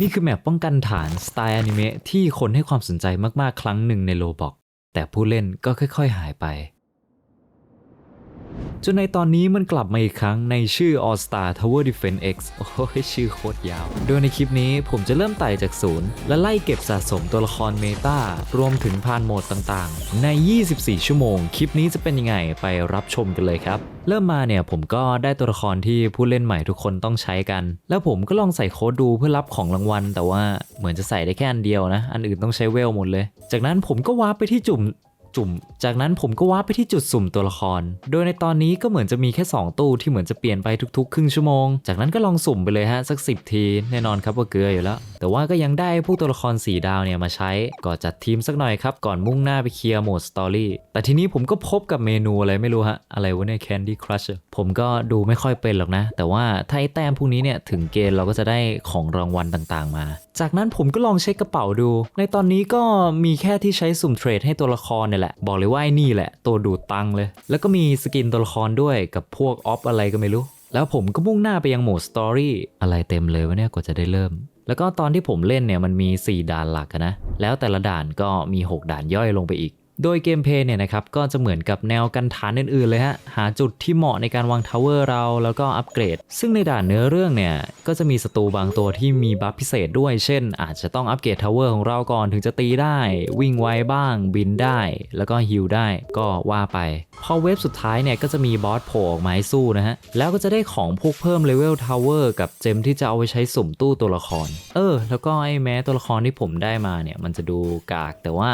นี่คือแมปป้องกันฐานสไตล์อนิเมะที่คนให้ความสนใจมากๆ ครั้งหนึ่งในโลบอกแต่ผู้เล่นก็ค่อย ๆ หายไป จนในตอนนี้มันกลับมาอีกครั้งในชื่อ All Star Tower Defense X โอ้ยชื่อโคตรยาว โดยในคลิปนี้ผมจะเริ่มไต่จากศูนย์และไล่เก็บสะสมตัวละครเมตารวมถึงพานโหมดต่างๆ ใน 24 ชั่วโมง คลิปนี้จะเป็นยังไงไปรับชมกันเลยครับ เริ่มมาเนี่ยผมก็ได้ตัวละครที่ผู้เล่นใหม่ทุกคนต้องใช้กัน แล้วผมก็ลองใส่โค้ดดูเพื่อรับของรางวัล แต่ว่าเหมือนจะใส่ได้แค่อันเดียวนะ อันอื่นต้องใช้เวลหมดเลย จากนั้นผมก็วาร์ปไปที่จุ่ม จุ่ม จากนั้นผมก็วาร์ปไปที่จุดสุ่มตัวละคร โดยในตอนนี้ก็เหมือนจะมีแค่ 2 ตู้ที่เหมือนจะเปลี่ยนไปทุกๆ ครึ่งชั่วโมง จากนั้นก็ลองสุ่มไปเลยฮะสัก 10 ทีแน่นอนครับว่าเกลืออยู่แล้ว แต่ว่าก็ยังได้พวกตัวละคร 4 ดาวเนี่ยมาใช้ก็จัดทีมสักหน่อยครับก่อนมุ่งหน้าไปเคลียร์โหมดสตอรี่แต่ทีนี้ผมก็พบกับเมนูอะไรไม่รู้ฮะอะไรวะเนี่ย Candy Crush ผมก็ดูไม่ค่อยเป็นหรอกนะ แต่ว่าถ้าไอ้แต้มพวกนี้เนี่ยถึงเกณฑ์เราก็จะได้ของรางวัลต่างๆ มา จากนั้นผมก็ลองเช็คกระเป๋าดู ในตอนนี้ก็มีแค่ที่ใช้สุ่มเทรดให้ตัวละครเนี่ยแหละ บอกเลยว่าไอ้นี่แหละ ตัวดูดตังเลย แล้วก็มีสกินตัวละครด้วยกับพวกออฟอะไรก็ไม่รู้ แล้วผมก็มุ่งหน้าไปยังโหมดสตอรี่อะไรเต็มเลยวะเนี่ยกว่าจะได้เริ่ม แล้วก็ตอนที่ผมเล่นเนี่ยมันมี 4 ด่านหลักนะ แล้วแต่ละด่านก็มี 6 ด่านย่อยลงไปอีก โดยเกมเพย์เนี่ยนะครับก็จะเหมือนกับแนวกันฐานอื่นๆเลยฮะหาจุดที่เหมาะในการวางทาวเวอร์เราแล้วก็อัปเกรด ซึ่งในด่านเนื้อเรื่องเนี่ยก็จะมีศัตรูบางตัวที่มีบัฟพิเศษด้วย เช่น อาจจะต้องอัปเกรดทาวเวอร์ของเราก่อนถึงจะตีได้ วิ่งไวบ้าง บินได้ แล้วก็ฮิลได้ก็ว่าไป พอเวฟสุดท้ายเนี่ยก็จะมีบอสโผล่ออกมาให้สู้นะฮะแล้วก็จะได้ของพวกเพิ่มเลเวลทาวเวอร์กับเจมที่จะเอาไว้ใช้สุ่มตู้ตัวละคร เออ แล้วก็ไอ้แม้ตัวละครที่ผมได้มาเนี่ยมันจะดูกากแต่ว่า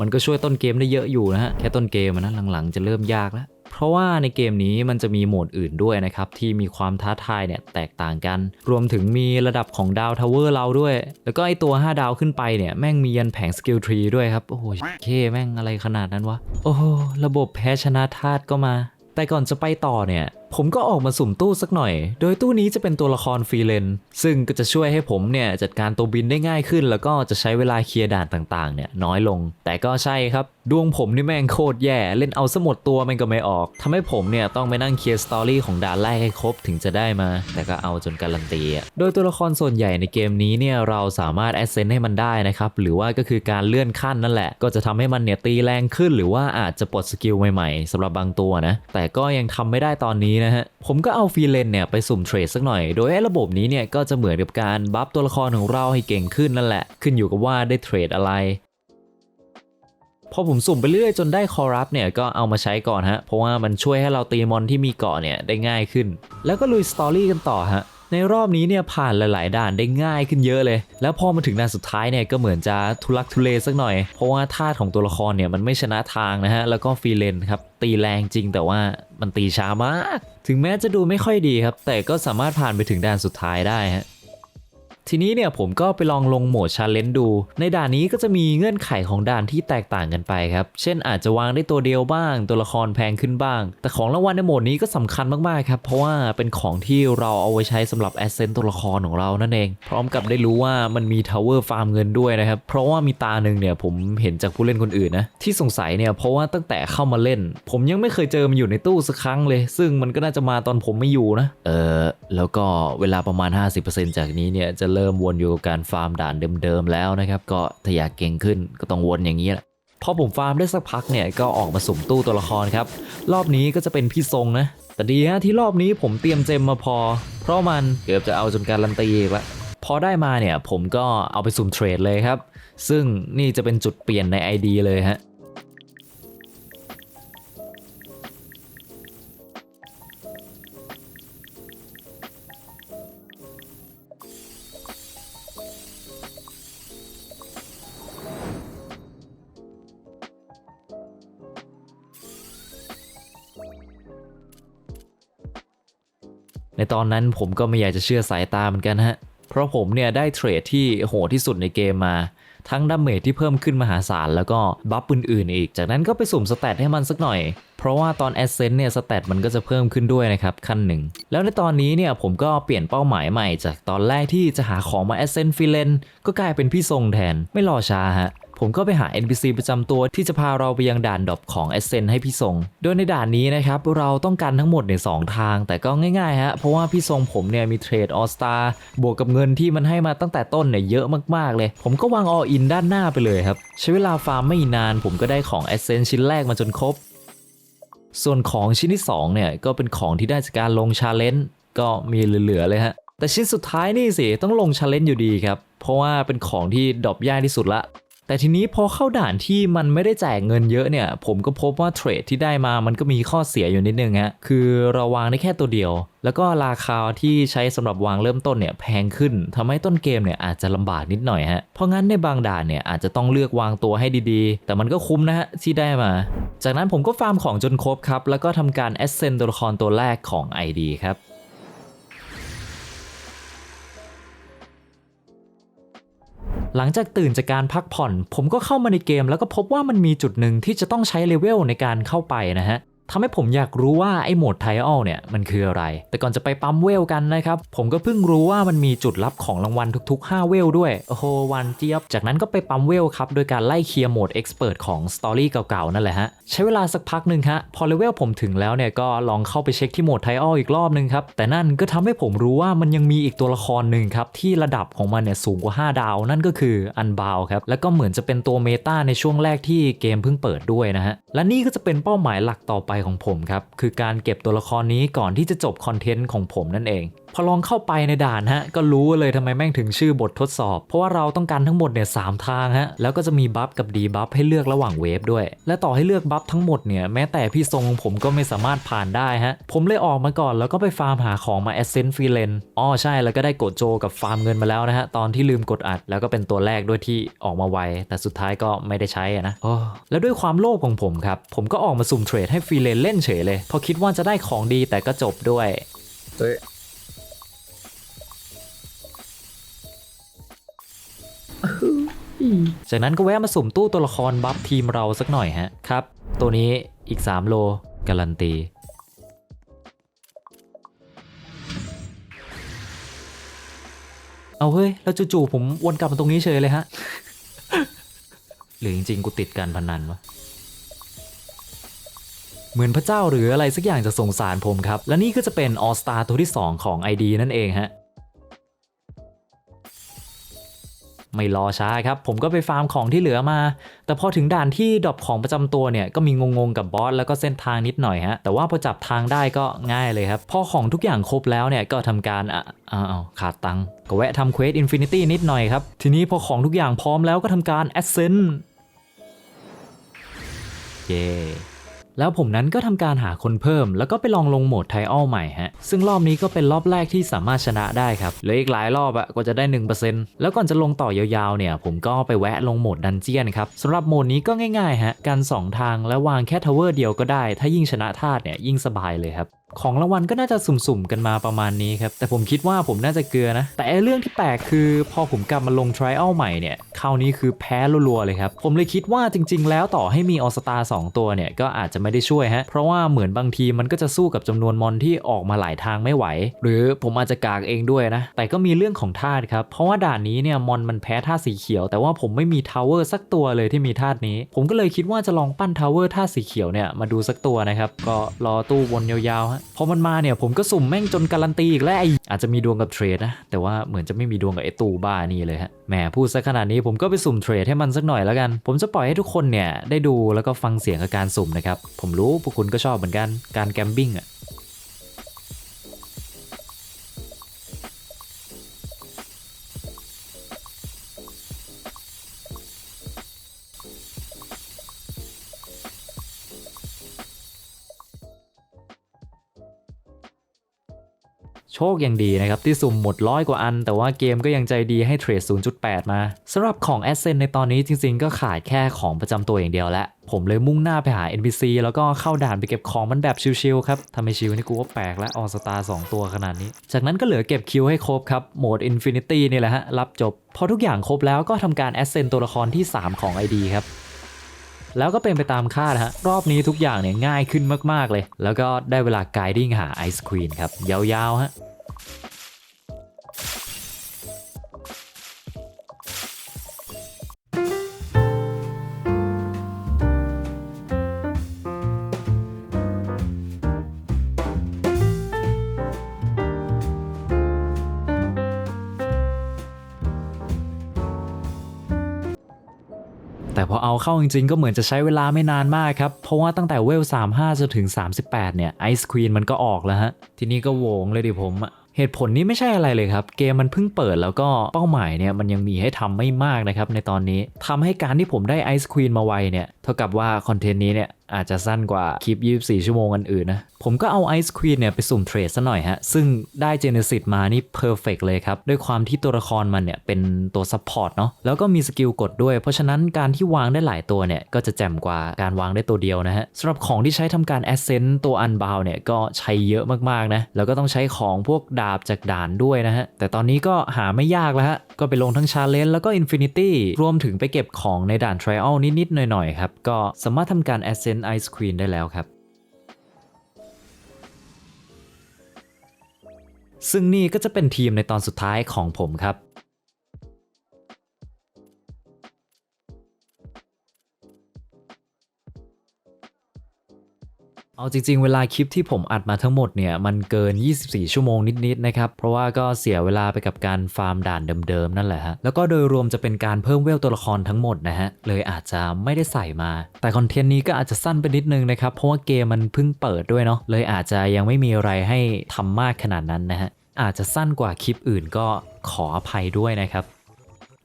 มันก็ช่วยต้นเกมได้เยอะอยู่นะฮะ แค่ต้นเกมนะหลังๆจะเริ่มยากแล้ว เพราะว่าในเกมนี้มันจะมีโหมดอื่นด้วยนะครับ ที่มีความท้าทายเนี่ยแตกต่างกัน รวมถึงมีระดับของดาวทาวเวอร์เราด้วย แล้วก็ไอตัว 5 ดาวขึ้นไปเนี่ยแม่งมียันแผงสกิลทรีด้วยครับ โอ้โหเคแม่งอะไรขนาดนั้นวะ โอ้โหระบบแพ้ชนะธาตุก็มา แต่ก่อนจะไปต่อเนี่ยผมก็ออกมาสุ่มตู้สักหน่อย โดยตู้นี้จะเป็นตัวละครฟรีเลน ซึ่งก็จะช่วยให้ผมเนี่ยจัดการตัวบินได้ง่ายขึ้น แล้วก็จะใช้เวลาเคลียร์ด่านต่างๆเนี่ยน้อยลง แต่ก็ใช่ครับ ดวงผมนี่แม่งโคตรแย่ เล่นเอาสมดตัวมันก็ไม่ออกทำให้ผมเนี่ยต้องไปนั่งเคลียร์สตอรี่ของด่านแรกให้ครบถึงจะได้มา แต่ก็เอาจนการันตี โดยตัวละครส่วนใหญ่ในเกมนี้เนี่ยเราสามารถแอดเซนต์ให้มันได้นะครับ หรือว่าก็คือการเลื่อนขั้นนั่นแหละ ก็จะทำให้มันเนี่ยตีแรงขึ้น หรือว่าอาจจะปลดสกิลใหม่ๆสำหรับบางตัวนะ แต่ก็ยังทำไม่ได้ตอนนี้นะฮะ ผมก็เอาฟรีเลนเนี่ยไปสุ่มเทรดสักหน่อย โดยไอ้ระบบนี้เนี่ยก็จะเหมือนกับการบัฟตัวละครของเราให้เก่งขึ้นนั่นแหละ ขึ้นอยู่กับว่าได้เทรดอะไร พอผมสุ่มไปเรื่อยจนได้คอรับเนี่ยก็เอามาใช้ก่อนฮะ เพราะว่ามันช่วยให้เราตีมอนที่มีเกาะเนี่ยได้ง่ายขึ้น แล้วก็ลุยสตอรี่กันต่อฮะ ในรอบนี้เนี่ยผ่านหลายๆ ด่านได้ง่ายขึ้นเยอะเลย แล้วพอมาถึงด่านสุดท้ายเนี่ยก็เหมือนจะทุลักทุเลสักหน่อย เพราะว่าท่าตุของตัวละครเนี่ยมันไม่ชนะทางนะฮะ แล้วก็ฟีเลนครับตีแรงจริงแต่ว่ามันตีช้ามาก ถึงแม้จะดูไม่ค่อยดีครับ แต่ก็สามารถผ่านไปถึงด่านสุดท้ายได้ฮะ ทีนี้เนี่ยผมก็ไปลองลงโหมดชาเลนจ์ดู ในด่านนี้ก็จะมีเงื่อนไขของด่านที่แตกต่างกันไปครับ เช่นอาจจะวางได้ตัวเดียวบ้าง ตัวละครแพงขึ้นบ้าง แต่ของรางวัลในโหมดนี้ก็สำคัญมากๆครับ เพราะว่าเป็นของที่เราเอาไว้ใช้สำหรับแอสเซนต์ตัวละครของเรานั่นเอง พร้อมกับได้รู้ว่ามันมีทาวเวอร์ฟาร์มเงินด้วยนะครับ เพราะว่ามีตาหนึ่งเนี่ยผมเห็นจากผู้เล่นคนอื่นนะที่สงสัยเนี่ยเพราะว่าตั้งแต่เข้ามาเล่น ผมยังไม่เคยเจอมันอยู่ในตู้สักครั้งเลย ซึ่งมันก็น่าจะมาตอนผมไม่อยู่นะ เออแล้วก็เวลาประมาณ 50%จากนี้เนี่ยจะเริ่มวนอยู่กับการฟาร์มด่านเดิมๆแล้วนะครับ ก็ถ้าอยากเก่งขึ้นก็ต้องวนอย่างนี้แหละพอผมฟาร์มได้สักพักเนี่ยก็ออกมาสุ่มตู้ตัวละครครับ รอบนี้ก็จะเป็นพี่ทรงนะ แต่ดีฮะที่รอบนี้ผมเตรียมเจมมาพอ เพราะมันเกือบจะเอาจนการันตีอีกละพอได้มาเนี่ยผมก็เอาไปสุ่มเทรดเลยครับ ซึ่งนี่จะเป็นจุดเปลี่ยนใน ID เลยฮะ ในตอนนั้นผมก็ไม่อยากจะเชื่อสายตาเหมือนกันฮะ เพราะผมเนี่ยได้เทรดที่โหดที่สุดในเกมมา ทั้งดาเมจที่เพิ่มขึ้นมหาศาลแล้วก็บัฟอื่นๆอีก จากนั้นก็ไปสุ่มสแตทให้มันสักหน่อย เพราะว่าตอนแอสเซนต์เนี่ยสแตทมันก็จะเพิ่มขึ้นด้วยนะครับขั้นหนึ่ง แล้วในตอนนี้เนี่ยผมก็เปลี่ยนเป้าหมายใหม่ จากตอนแรกที่จะหาของมาแอสเซนต์ฟิเลนก็กลายเป็นพี่ทรงแทนไม่รอช้าฮะ ผมก็ไปหา NPC ประจำตัวที่จะพาเราไปยังด่านดอปของ a s c e n ให้พี่ทรง โดยในด่านนี้นะครับ เราต้องการทั้งหมดในสองทาง แต่ก็ง่ายๆฮะ เพราะว่าพี่ทรงผมเนี่ยมีเทรดออสตาบวกกับเงินที่มันให้มาตั้งแต่ต้นเนี่ยเยอะมากๆเลย ผมก็วางออินด้านหน้าไปเลยครับ ใช้เวลาฟาร์มไม่นาน ผมก็ได้ของ a s c e n ชิ้นแรกมาจนครบ ส่วนของชิ้นที่2เนี่ยก็เป็นของที่ได้จากการลงชาเลนจ์ก็มีเหลือๆเลยฮะแต่ชิ้นสุดท้ายนี่สิต้องลงชาเลนจ์อยู่ดีครับเพราะว่าเป็นของที่ดรอปยากที่สุดละ แต่ทีนี้พอเข้าด่านที่มันไม่ได้แจกเงินเยอะเนี่ย ผมก็พบว่าเทรดที่ได้มามันก็มีข้อเสียอยู่นิดนึงฮะคือเราวางได้แค่ตัวเดียว แล้วก็ราคาที่ใช้สำหรับวางเริ่มต้นเนี่ยแพงขึ้นทำให้ต้นเกมเนี่ยอาจจะลำบากนิดหน่อยฮะเพราะงั้นในบางด่านเนี่ยอาจจะต้องเลือกวางตัวให้ดีๆ แต่มันก็คุ้มนะฮะที่ได้มา จากนั้นผมก็ฟาร์มของจนครบครับแล้วก็ทำการแอสเซนตัวละครตัวแรกของ ID ครับ หลังจากตื่นจากการพักผ่อน ผมก็เข้ามาในเกม แล้วก็พบว่ามันมีจุดหนึ่งที่จะต้องใช้เลเวลในการเข้าไปนะฮะ ทำให้ผมอยากรู้ว่าไอ้โหมดไทออลเนี่ยมันคืออะไร แต่ก่อนจะไปปั๊มเวลกันนะครับ ผมก็เพิ่งรู้ว่ามันมีจุดรับของรางวัลทุกๆ 5 เวลด้วย โอ้โหวันเจี๊ยบ จากนั้นก็ไปปั๊มเวลครับ โดยการไล่เคลียร์โหมดเอ็กซ์เพรสของสตอรี่เก่าๆ นั่นแหละฮะ ใช้เวลาสักพักหนึ่งฮะ พอเลเวลผมถึงแล้วเนี่ยก็ลองเข้าไปเช็คที่โหมดไทออลอีกรอบนึงครับ แต่นั่นก็ทำให้ผมรู้ว่ามันยังมีอีกตัวละครหนึ่งครับที่ระดับของมันเนี่ยสูงกว่า 5 ดาว นั่นก็คืออันบาวครับ แล้วก็เหมือนจะเป็นตัวเมตาในช่วงแรกที่เกมเพิ่งเปิดด้วยนะฮะ และนี่ก็จะเป็นเป้าหมายหลักต่อไปของผมครับ คือการเก็บตัวละครนี้ก่อนที่จะจบคอนเทนต์ของผมนั่นเอง พอลองเข้าไปในด่านฮะก็รู้เลยทำไมแม่งถึงชื่อบททดสอบ เพราะว่าเราต้องการทั้งหมดเนี่ยสามทางฮะแล้วก็จะมีบัฟกับดีบัฟให้เลือกระหว่างเวฟด้วย และต่อให้เลือกบัฟทั้งหมดเนี่ยแม้แต่พี่ทรงผมก็ไม่สามารถผ่านได้ฮะผมเลยออกมาก่อนแล้วก็ไปฟาร์มหาของมาแอสเซนต์ฟรีเลนอ๋อใช่แล้วก็ได้กดโจกับฟาร์มเงินมาแล้วนะฮะตอนที่ลืมกดอัด แล้วก็เป็นตัวแรกด้วยที่ออกมาไวแต่สุดท้ายก็ไม่ได้ใช้อะนะโอ้แล้วด้วยความโลภของผมครับผมก็ออกมาสุ่มเทรดให้ฟรีเลนเล่นเฉยเลยเพราะคิดว่าจะได้ของดีแต่ก็จบด้วยเฮ้ย จากนั้นก็แวะมาสุ่มตู้ตัวละครบัฟทีมเราสักหน่อยฮะครับ ตัวนี้อีก 3 โลการันตีเอาเฮ้ย แล้วจู่ๆผมวนกลับมาตรงนี้เฉยเลยฮะ หรือจริงๆ กูติดการพนันวะ เหมือนพระเจ้าหรืออะไรสักอย่างจะสงสารผมครับ และนี่ก็จะเป็นออสตาตัวที่ 2 ของ ID นั่นเองฮะ ไม่รอช้าครับ ผมก็ไปฟาร์มของที่เหลือมา แต่พอถึงด่านที่ดรอปของประจำตัวเนี่ยก็มีงงๆกับบอสแล้วก็เส้นทางนิดหน่อยฮะแต่ว่าพอจับทางได้ก็ง่ายเลยครับ พอของทุกอย่างครบแล้วเนี่ยก็ทำการอะอ้าวขาดตังก็แวะทำเควสอินฟินิตี้นิดหน่อยครับ ทีนี้พอของทุกอย่างพร้อมแล้วก็ทำการแอสเซนเย้ แล้วผมนั้นก็ทำการหาคนเพิ่ม แล้วก็ไปลองลงโหมดไทออลใหม่ฮะ ซึ่งรอบนี้ก็เป็นรอบแรกที่สามารถชนะได้ครับเหลืออีกหลายรอบอะกว่าจะได้ 1%แล้วก่อนจะลงต่อยาวๆเนี่ย ผมก็ไปแวะลงโหมดดันเจียนครับสำหรับโหมดนี้ก็ง่ายๆฮะการสองทางและวางแค่ทาวเวอร์เดียวก็ได้ ถ้ายิ่งชนะธาตุเนี่ยยิ่งสบายเลยครับของรางวัลก็น่าจะสุ่มๆกันมาประมาณนี้ครับ แต่ผมคิดว่าผมน่าจะเกลือนะ แต่เรื่องที่แปลกคือพอผมกลับมาลง trial ใหม่เนี่ยคราวนี้คือแพ้รัวๆเลยครับ ผมเลยคิดว่าจริงๆ แล้วต่อให้มีออสตาสองตัวเนี่ย ก็อาจจะไม่ได้ช่วยฮะ เพราะว่าเหมือนบางทีมันก็จะสู้กับจำนวนมอนที่ออกมาหลายทางไม่ไหว หรือผมอาจจะกากเองด้วยนะ แต่ก็มีเรื่องของธาตุครับ เพราะว่าด่านนี้เนี่ยมอนมันแพ้ธาตุสีเขียว แต่ว่าผมไม่มีทาวเวอร์สักตัวเลยที่มีธาตุนี้ ผมก็เลยคิดว่าจะลองปั้นทาวเวอร์ธาตุสีเขียวเนี่ยมาดูสักตัวนะครับก็รอตู้วนยาวๆพอมันมาเนี่ยผมก็สุ่มแม่งจนการันตีอีกแล้วไออาจจะมีดวงกับเทรดนะ แต่ว่าเหมือนจะไม่มีดวงกับไอตู้บ้านี่เลยฮะแหมพูดซะขนาดนี้ผมก็ไปสุ่มเทรดให้มันสักหน่อยแล้วกัน ผมจะปล่อยให้ทุกคนเนี่ยได้ดูแล้วก็ฟังเสียงกับการสุ่มนะครับผมรู้พวกคุณก็ชอบเหมือนกันการแกมบิ้งอะ โชคยังดีนะครับ ที่สุ่มหมดร้อยกว่าอัน แต่ว่าเกมก็ยังใจดีให้เทรด 0.8 มาสำหรับของแอสเซนในตอนนี้จริงๆ ก็ขาดแค่ของประจำตัวอย่างเดียวแล้วผมเลยมุ่งหน้าไปหา NPC แล้วก็เข้าด่านไปเก็บของมันแบบชิลๆครับทำไมชิลนี่กูว่าแปลกและออสตา2ตัวขนาดนี้ จากนั้นก็เหลือเก็บคิวให้ครบครับโหมด Infinity นี่แหละฮะรับจบพอทุกอย่างครบแล้วก็ทำการแอสเซนตัวละครที่ 3 ของ ID ครับ แล้วก็เป็นไปตามคาดฮะรอบนี้ทุกอย่างเนี่ยง่ายขึ้นมากๆเลย แล้วก็ได้เวลาไกดิ้งหาไอศครีนครับยาวๆฮะ อเอาเข้าจริงๆ ก็เหมือนจะใช้เวลาไม่นานมากครับ เพราะว่าตั้งแต่เวล 35 จนถึง 38 เนี่ยไอซ์ควีนมันก็ออกแล้วฮะ ทีนี้ก็โวงเลยดิผมอะเหตุผลนี้ไม่ใช่อะไรเลยครับ เกมมันเพิ่งเปิดแล้วก็เป้าหมายเนี่ยมันยังมีให้ทำไม่มากนะครับในตอนนี้ทำให้การที่ผมได้ไอซ์ควีนมาไวเนี่ยเท่ากับว่าคอนเทนต์นี้เนี่ยอาจจะสั้นกว่าคลิป 24 ชั่วโมงอันอื่นนะ ผมก็เอาไอซ์ควีนเนี่ยไปสุ่มเทรดซะหน่อยฮะ ซึ่งได้เจเนซิตมานี่เพอร์เฟกเลยครับ ด้วยความที่ตัวละครมันเนี่ย เป็นตัวซัพพอร์ตเนาะแล้วก็มีสกิลกดด้วย เพราะฉะนั้นการที่วางได้หลายตัวเนี่ย ก็จะแจ่มกว่าการวางได้ตัวเดียวนะฮะสำหรับของที่ใช้ทำการแอสเซนต์ตัวอันบาวเนี่ย ก็ใช้เยอะมากๆนะแล้วก็ต้องใช้ของพวกดาบจากด่านด้วยนะฮะแต่ตอนนี้ก็หาไม่ยากแล้วฮะก็ไปลงทั้งชาเลนจ์แล้วก็อินฟินิตี้รวมถึงไปเก็บของในด่านทริอัลนิดๆหน่อยๆครับก็สามารถทำการแอสเซนต์ไอซ์ควีนได้แล้วครับ ซึ่งนี่ก็จะเป็นทีมในตอนสุดท้ายของผมครับ เอาจริงๆ เวลาคลิปที่ผมอัดมาทั้งหมดเนี่ย มันเกิน 24 ชั่วโมงนิดๆ นะครับ เพราะว่าก็เสียเวลาไปกับการฟาร์มด่านเดิมๆ นั่นแหละฮะ แล้วก็โดยรวมจะเป็นการเพิ่มเวลตัวละครทั้งหมดนะฮะ เลยอาจจะไม่ได้ใส่มา แต่คอนเทนต์นี้ก็อาจจะสั้นไปนิดนึงนะครับ เพราะว่าเกมมันเพิ่งเปิดด้วยเนาะ เลยอาจจะยังไม่มีอะไรให้ทำมากขนาดนั้นนะฮะ อาจจะสั้นกว่าคลิปอื่นก็ขออภัยด้วยนะครับ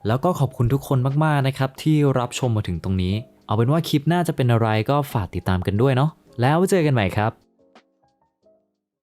แล้วก็ขอบคุณทุกคนมากๆ นะครับที่รับชมมาถึงตรงนี้ เอาเป็นว่าคลิปหน้าจะเป็นอะไรก็ฝากติดตามกันด้วยเนาะ แล้วเจอกันใหม่ครับ